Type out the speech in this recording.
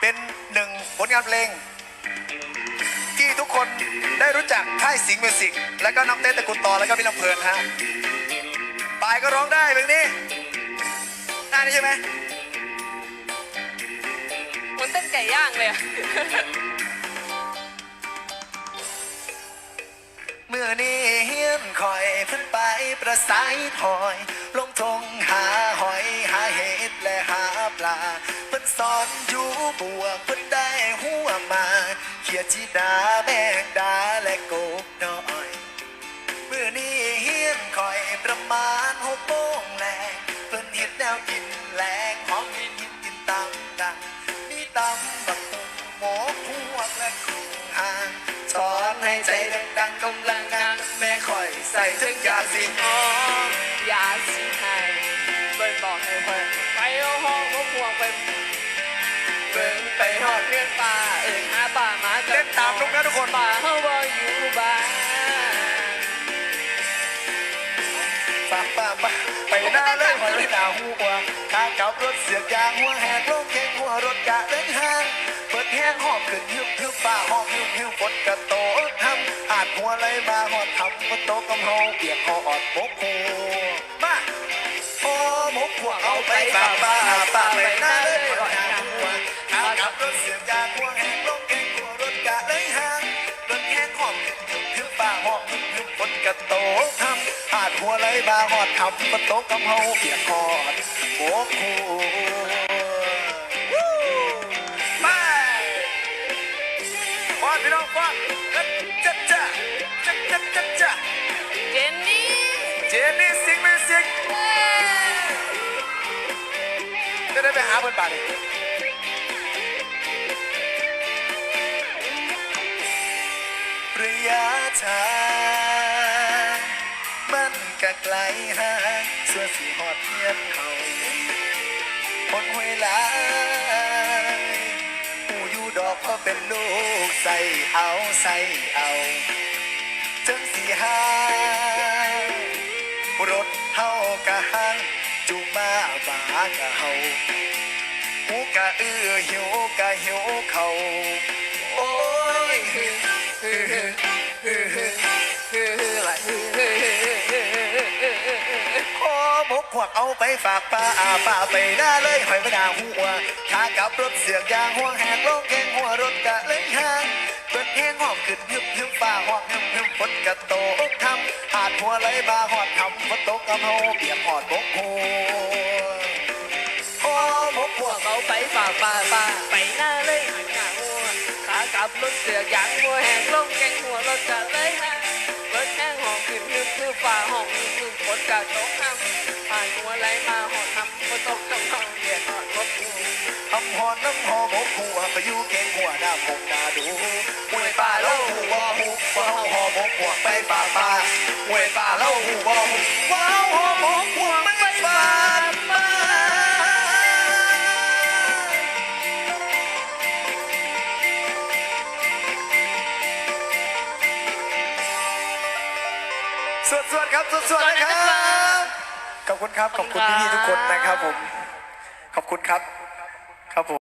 เป็นหนึ่งผลงานเพลง ที่ทุกคนได้รู้จักค่ายสิงห์มิวสิกแล้วก็น้องเต้นตระกุลต่อแล้วก็พี่ลำเพลินฮะปายก็ร้องได้เพลงนี้ได้นี่ใช่ไหมเหมือนเต้นไก่ย่างเลยอะเมื่อนี้เฮียนคอยเพิ่นไปประสายถอย ลงทงหาหอยหาเห็ดและหาปลาเพิ่นสอนอยู่บวกเพิ่นได้หัวมาเขียจีดาแมงดาและกบน้อยเมื่อนี้เฮียนคอยประมาณหกโมงแลงเพิ่นเห็ดแนวกินแรงหอมกินกินกินตำดังมีตำบักหุ่งหมูพวกและกุ้งหางสอนให้ใจดังๆกำลังงานแม่คอยใส่ถึงยาสิงอ๋ออยาสิให้เบิ้นบอกให้เพิ่นไปเอาห้องพวกพวกไปามาเล่นตามลูกนะทุกคนป่าเฮาบ่อยู่บ้านฝากป้ามาไปหน้าเลยหอยหน้าหัวข้ากับรถเสียกยางหัวแหกลงแข้งหัวรถกะเล่นห้างเปิดแห้งหอบขึ้นหิ้วหิ้วฟ้าหอบหิ้วหิ้วฝนกระโตทำอาจหัวไหลมาหอดทำฝนตกกำเฮาเปียกหออดบกหูมาโอ้มกพวเอาไปฝากป้าป้าไปหน้าเลยหอยหน้าหัวข้ากับรถเสียกยางหัวแหกลง กระโตทำอาจหัวไหลมาหอดทำฝนตกกำเฮาเปียกหอดโบกหูมาฟอนพี่น้องฟอนจัดจ้าจัดจ้าจัดจัดจ้าเจนนี่เจนนี่สิงห์มิวสิกจะได้ไปหาเพื่อนบ้านอีกระยะทาง ไกลหางส่วนสีหอดเทียนเขาคนห้วยลายหูอยู่ดอกก็เป็นลูกใส่เอาใส่เอาจังสีหารถเฮากะหังจูงมาบากะเฮาหูกะอื้อหิวกะหิวเขาโอ้ย วกเอาไปฝากป้าอาป้าไปหน้าเลยหอยไม่ด่าหัวขากลับรถเสียกยางห่วแหกลงแข้งหัวรถกะเลยห่างเปิดแห้งหอมขึ้นหึบหึบฟ้าหอมหึบหึบฝนกะโตกทำหาดหัวไหลบาหอดทำฝนตกกำเฮาเปียกหอดบกโหโอ้มกพวกเขาไปฝากป่าป่าไปหน้าเลยหันหน้าหัวขากลับรถเสือกยางหัวแหงลงแกงหัวรถกะเลยฮะรถแห้งหอมขึ้นนึกคือฝ่าห้องนึกคือฝนกะโตกน้ำ หัวไหลมาหอดน้ำฝนตกต้องห้องเดียดหอดรถกูทำหอดน้ำหอมกหัวไปอยู่เก่งหัวหน้าหงนาดูมวยป่าเล่าหูบ่หูว้าวหอมกหัวไปป่าป่ามวยป่าเล่าหูบ่หูว้าวหอมกหัวไปป่าป่าสวดสวดครับสวดสวดนะครับขอบ คุณครับ ขอบคุณพี่ๆทุกคนนะครับผม ขอบคุณครับ ครับผม